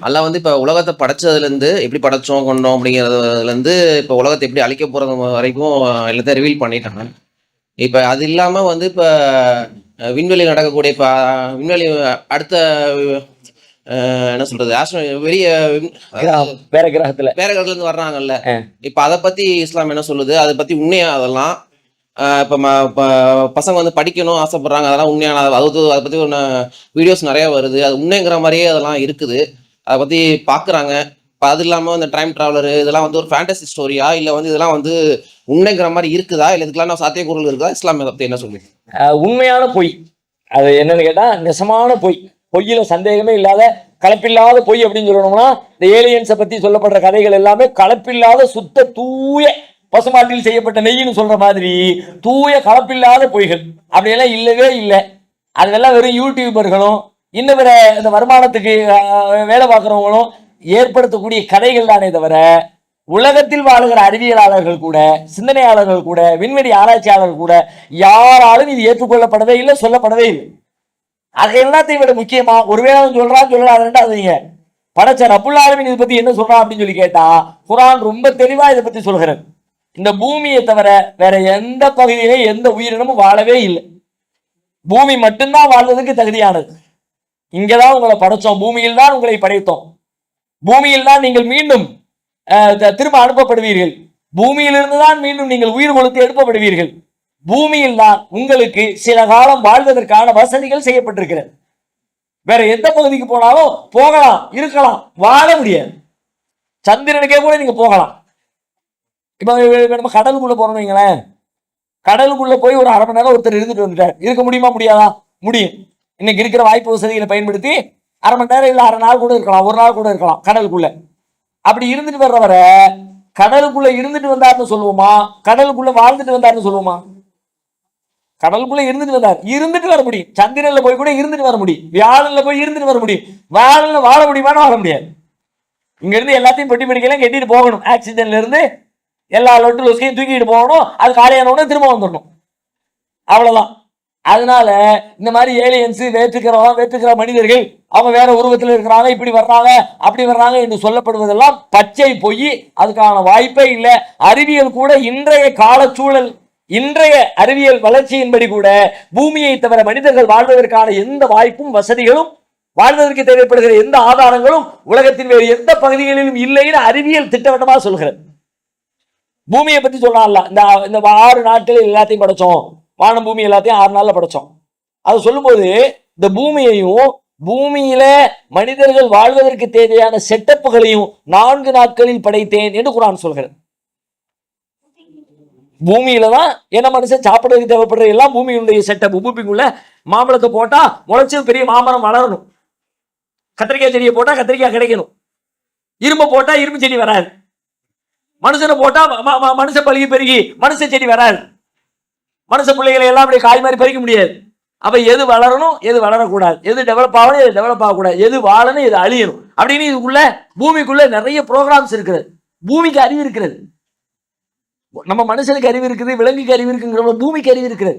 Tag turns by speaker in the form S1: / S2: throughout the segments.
S1: அல்லாஹ் வந்து இப்போ உலகத்தை படைச்சதுலேருந்து எப்படி படைச்சோம் கொண்டோம் அப்படிங்கிறதுலேருந்து இப்போ உலகத்தை எப்படி அழிக்க போகிறது வரைக்கும் எல்லாத்தையும் ரிவீல் பண்ணிட்டாங்க. இப்போ அது இல்லாமல் வந்து இப்போ விண்வெளி நடக்கக்கூடிய இப்போ விண்வெளி அடுத்த என்ன சொல்றது ஆஸ்ட்ரோ
S2: கிரகம், வேற கிரகத்துல.
S1: வேற இடத்துலேருந்து வர்றாங்கல்ல.
S2: ஆ.
S1: இப்போ அதை பற்றி இஸ்லாம் என்ன சொல்லுது? அதை பற்றி உண்மையா அதெல்லாம் இப்போ ம பசங்க வந்து படிக்கணும் ஆசைப்படுறாங்க. அதெல்லாம் உண்மையான அதாவது அதை பற்றி ஒன்று வீடியோஸ் நிறையா வருது. அது உண்மைங்கிற மாதிரியே அதெல்லாம் இருக்குது. அதை பற்றி பார்க்குறாங்க இப்போ அது இல்லாமல் இந்த டைம் ட்ராவலரு இதெல்லாம் வந்து ஒரு ஃபேண்டசி ஸ்டோரியா இல்லை வந்து இதெல்லாம் வந்து உண்மைங்கிற மாதிரி இருக்குதா? இல்லை இதுக்கெல்லாம் நான் சாத்தியக்கூறுகள் இருக்குதா? இஸ்லாமிய பற்றி என்ன சொல்லுங்க
S2: உண்மையான பொய். அது என்னன்னு கேட்டால் நெசமான பொய். பொய்யில சந்தேகமே இல்லாத கலப்பில்லாத பொய் அப்படின்னு சொல்லணும்னா இந்த ஏலியன்ஸை பற்றி சொல்லப்படுற கதைகள் எல்லாமே கலப்பில்லாத சுத்த தூய பசுமாட்டில் செய்யப்பட்ட நெய்ன்னு சொல்ற மாதிரி தூய கலப்பில்லாத பொய்கள். அப்படியெல்லாம் இல்லவே இல்லை. அதெல்லாம் வெறும் யூடியூபர்களும் இன்னும் பிற இந்த வருமானத்துக்கு வேலை பார்க்குறவங்களும் ஏற்படுத்தக்கூடிய கதைகள் தானே தவிர உலகத்தில் வாழுகிற அறிவியலாளர்கள் கூட சிந்தனையாளர்கள் கூட விண்வெளி ஆராய்ச்சியாளர்கள் கூட யாராலும் இது ஏற்றுக்கொள்ளப்படவே இல்லை சொல்லப்படவே இல்லை. அது எல்லாத்தையும் விட முக்கியமா ஒருவேளை அவன் சொல்றான் சொல்லலாம் ரெண்டாவதுங்க. படைச்ச ரப்புல் இதை பத்தி என்ன சொல்றான் அப்படின்னு சொல்லி கேட்டா குரான் ரொம்ப தெளிவா இதை பத்தி சொல்கிறது. இந்த பூமியை தவிர வேற எந்த பகுதியிலும் எந்த உயிரினமும் வாழவே இல்லை. பூமி மட்டும்தான் வாழ்றதுக்கு தகுதியானது. இங்கதான் உங்களை படைச்சோம். பூமியில் தான் உங்களை படைத்தோம். பூமியில் தான் நீங்கள் மீண்டும் த- திரும்ப அனுப்பப்படுவீர்கள். பூமியிலிருந்து தான் மீண்டும் நீங்கள் உயிர் கொளுத்து எழுப்பப்படுவீர்கள். பூமியில் தான் உங்களுக்கு சில காலம் வாழ்வதற்கான வசதிகள் செய்யப்பட்டிருக்கிறது. வேற எந்த பகுதிக்கு போனாலும் போகலாம் இருக்கலாம் வாழ முடியாது. சந்திரனுக்கே கூட நீங்க போகலாம். இப்போ நம்ம கடலுக்குள்ளே போகிறோம்னு வைங்களேன். கடலுக்குள்ளே போய் ஒரு அரை மணி நேரம் ஒருத்தர் இருந்துட்டு வந்துட்டார். இருக்க முடியுமா? முடியாதா? முடியும். இன்னைக்கு இருக்கிற வாய்ப்பு வசதிகளை பயன்படுத்தி அரை மணி நேரம் இல்லை அரை நாள் கூட இருக்கலாம். ஒரு நாள் கூட இருக்கலாம் கடலுக்குள்ளே. அப்படி இருந்துட்டு வர்றவரை கடலுக்குள்ளே இருந்துட்டு வந்தாருன்னு சொல்லுவோமா? கடலுக்குள்ளே வாழ்ந்துட்டு வந்தாருன்னு சொல்லுவோமா? கடலுக்குள்ள இருந்துட்டு வந்தார். இருந்துட்டு வர முடியும். சந்திரன்ல போய் கூட இருந்துட்டு வர முடியும். வியாழன்ல போய் இருந்துட்டு வர முடியும். வாழல வாழ முடியுமான்னு வாழ முடியாது. இங்க இருந்து எல்லாத்தையும் பெட்டி பிடிக்கலாம் கட்டிட்டு போகணும். ஆக்சிஜன்ல இருந்து எல்லா லொட்டு லொஸ்கையும் தூக்கிட்டு போகணும். அது காலையான உடனே திரும்ப வந்துடணும் அவ்வளவுதான். அதனால இந்த மாதிரி ஏலியன்ஸ் வேற்றுக்கிறவங்க வேற்றுக்கிற மனிதர்கள் அவங்க வேற உருவத்தில் இருக்கிறாங்க இப்படி வர்றாங்க அப்படி வர்றாங்க என்று சொல்லப்படுவதெல்லாம் பச்சை பொய். அதுக்கான வாய்ப்பே இல்லை. அறிவியல் கூட இன்றைய காலச்சூழல் இன்றைய அறிவியல் வளர்ச்சியின்படி கூட பூமியை தவிர மனிதர்கள் வாழ்வதற்கான எந்த வாய்ப்பும் வசதிகளும் வாழ்வதற்கு தேவைப்படுகிற எந்த ஆதாரங்களும் உலகத்தின் வேறு எந்த பகுதிகளிலும் இல்லைன்னு அறிவியல் திட்டவட்டமாக சொல்கிறது. பூமியை பற்றி சொல்லலாம்ல இந்த இந்த ஆறு நாட்களில் எல்லாத்தையும் படைச்சோம். வானம் பூமி எல்லாத்தையும் ஆறு நாளில் படைச்சோம். அது சொல்லும்போது இந்த பூமியையும் பூமியில மனிதர்கள் வாழ்வதற்கு தேவையான செட்டப்புகளையும் நான்கு நாட்களில் படைத்தேன் என்று குரான் சொல்கிறது. பூமியில தான் என்ன மனுஷன் சாப்பிடுறதுக்கு தேவைப்படுற எல்லாம் பூமியினுடைய செட்டப் பூமிக்குள்ள மாம்பழத்தை போட்டா முளைச்சு பெரிய மாமரம் வளரணும். கத்திரிக்காய் செடியை போட்டா கத்திரிக்காய் கிடைக்கணும். இரும்பை போட்டா இரும்பு செடி வராது. மனுஷனை போட்டா மனுஷ பழுகி பெருகி மனுஷ செடி வராது. மனுஷ பிள்ளைகளை எல்லாம் அப்படி காய் மாதிரி பறிக்க முடியாது. அப்ப எது வளரணும் எது வளரக்கூடாது. எது டெவலப் ஆகணும் எது டெவலப் ஆகக்கூடாது. எது வாழணும் எது அழியணும். அப்படின்னு இதுக்குள்ள பூமிக்குள்ள நிறைய ப்ரோக்ராம்ஸ் இருக்கிறது பூமிக்கு அறிவு இருக்கிறது. நம்ம மனுஷனுக்கு அறிவு இருக்குது விலங்குக்கு அறிவு இருக்குங்கிற பூமிக்கு அறிவு இருக்கிறது.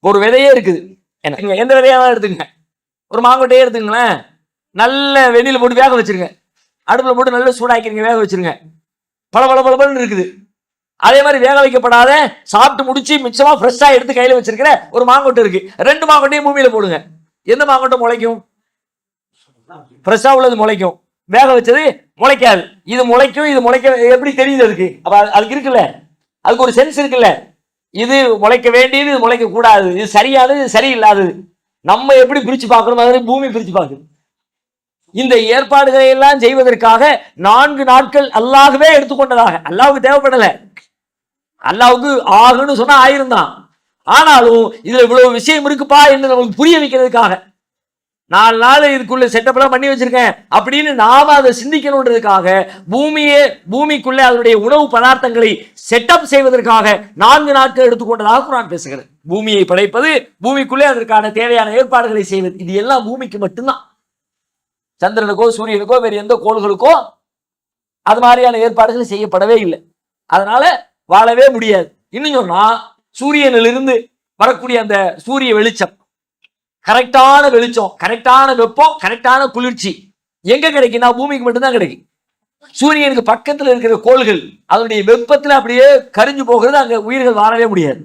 S2: ஒரு விதையே இருக்குது. என்ன? எந்த விதையாக எடுத்துங்க ஒரு மாங்கொட்டையே எடுத்துங்களேன் நல்ல வெந்நில போட்டு வேக வச்சிருங்க. அடுப்பில் போட்டு நல்லா சூடாக்கிறீங்க வேக வச்சிருங்க. பல பல இருக்குது. அதே மாதிரி வேக வைக்கப்படாத சாப்பிட்டு முடிச்சு மிச்சமா ஃப்ரெஷ்ஷா எடுத்து கையில வச்சிருக்கிற ஒரு மாங்கொட்டை இருக்கு. ரெண்டு மாங்கொட்டையும் பூமியில போடுங்க. எந்த மாங்கொட்டை முளைக்கும்? ஃப்ரெஷ்ஷா உள்ளது முளைக்கும். வேக வச்சது முளைக்காது. இது முளைக்கும் இது முளைக்க எப்படி தெரியுது அதுக்கு? அப்ப அதுக்கு இருக்குல்ல? அதுக்கு ஒரு சென்ஸ் இருக்குல்ல? இது முளைக்க வேண்டியது இது முளைக்க கூடாது. இது சரியானது இது சரியில்லாதது. நம்ம எப்படி பிரிச்சு பார்க்கணும் மாதிரி பூமி பிரிச்சு பார்க்குது. இந்த ஏற்பாடுகளை எல்லாம் செய்வதற்காக நான்கு நாட்கள் அல்லாகவே எடுத்துக்கொண்டதாக. அல்லாவுக்கு தேவைப்படல. அல்லாவுக்கு ஆகுன்னு சொன்னா ஆயிருந்தான் ஆனாலும் இதுல இவ்வளவு விஷயம் இருக்குப்பா என்று நமக்கு புரிய வைக்கிறதுக்காக. நாலு நாள் இதுக்குள்ள செட்டப் எல்லாம் பண்ணி வச்சிருக்கேன். அப்படின்னு நாம அதை சிந்திக்கணுன்றதுக்காக பூமியே பூமிக்குள்ளே அதனுடைய உணவு பதார்த்தங்களை செட்டப் செய்வதற்காக நான்கு நாட்கள் எடுத்துக்கொண்டதாக குரான் பேசுகிறது. பூமியை படைப்பது பூமிக்குள்ளே அதற்கான தேவையான ஏற்பாடுகளை செய்வது இது எல்லாம் பூமிக்கு மட்டும்தான். சந்திரனுக்கோ சூரியனுக்கோ வேறு எந்த கோள்களுக்கோ அது மாதிரியான ஏற்பாடுகள் செய்யப்படவே இல்லை. அதனால வாழவே முடியாது. இன்னும் சொன்னா சூரியனிலிருந்து வரக்கூடிய அந்த சூரிய வெளிச்சம் கரெக்டான வெளிச்சம் கரெக்டான வெப்பம் கரெக்டான குளிர்ச்சி எங்க கிடைக்குன்னா பூமிக்கு மட்டும்தான் கிடைக்கும். சூரியனுக்கு பக்கத்தில் இருக்கிற கோள்கள் அதனுடைய வெப்பத்தில் அப்படியே கரிஞ்சு போகிறது அங்கே உயிர்கள் வாழவே முடியாது.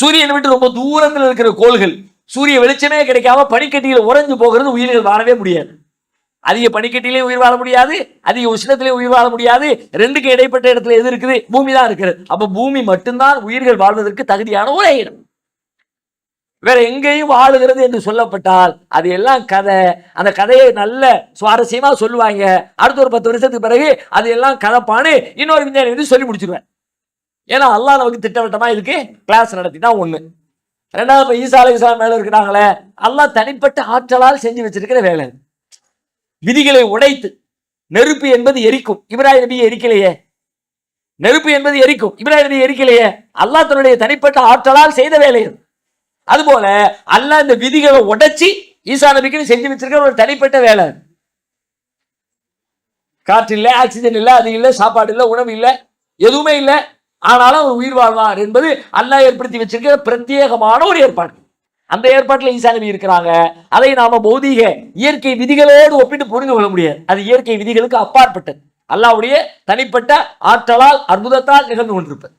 S2: சூரியனை விட்டு ரொம்ப தூரத்தில் இருக்கிற கோள்கள் சூரிய வெளிச்சமே கிடைக்காம பனிக்கட்டியில் உறைஞ்சு போகிறது உயிர்கள் வாழவே முடியாது. அதிக பனிக்கட்டிலையும் உயிர் வாழ முடியாது அதிக உஷ்ணத்திலையும் உயிர் வாழ முடியாது. ரெண்டுக்கு இடைப்பட்ட இடத்துல எது இருக்குது? பூமி தான் இருக்கிறது அப்ப பூமி மட்டும்தான் உயிர்கள் வாழ்வதற்கு தகுதியான ஒரே இடம். வேற எங்கேயும் வாழுகிறது என்று சொல்லப்பட்டால் அது எல்லாம் கதை. அந்த கதையை நல்ல சுவாரஸ்யமா சொல்லுவாங்க. அடுத்த ஒரு பத்து வருஷத்துக்கு பிறகு அது எல்லாம் கதைப்பான்னு இன்னொரு விஞ்ஞானி வந்து சொல்லி முடிச்சிருவேன் ஏன்னா அல்லாஹ் நமக்கு திட்டவட்டமா இதுக்கு கிளாஸ் நடத்தி தான் ஒண்ணு. ரெண்டாவது இப்ப ஈசா அலி இஸ்லாம் மேல இருக்கிறாங்களே அல்லா தனிப்பட்ட ஆற்றலால் செஞ்சு வச்சிருக்கிற வேலை விதிகளை உடைத்து நெருப்பு என்பது எரிக்கும். இப்ராஹிம் நபியை எரிக்கலையே? நெருப்பு என்பது எரிக்கும். இப்ராஹிம் நபியை எரிக்கலையே? அல்லாஹ் தன்னுடைய தனிப்பட்ட ஆற்றலால் செய்த வேலை அது. அதுபோல அல்லாஹ் இந்த விதிகளை உடைச்சி ஈசா நபிக்கு செஞ்சு வச்சிருக்கிற ஒரு தனிப்பட்ட வேலை அது. காற்று இல்லை ஆக்சிஜன் இல்லை அது இல்லை சாப்பாடு இல்லை உணவு இல்லை எதுவுமே இல்லை. ஆனாலும் அவர் உயிர் வாழ்வார் என்பது அல்லாஹ் ஏற்படுத்தி வச்சிருக்கிற பிரத்யேகமான ஒரு ஏற்பாடு. அந்த ஏற்பாட்டில் ஈசா நபி இருக்கிறாங்க. அதை நாம பௌதீக இயற்கை விதிகளோடு ஒப்பிட்டு புரிந்து கொள்ள முடியாது. அது இயற்கை விதிகளுக்கு அப்பாற்பட்டது. அல்லாவுடைய தனிப்பட்ட ஆற்றலால் அற்புதத்தால் நிகழ்ந்து கொண்டிருப்பது.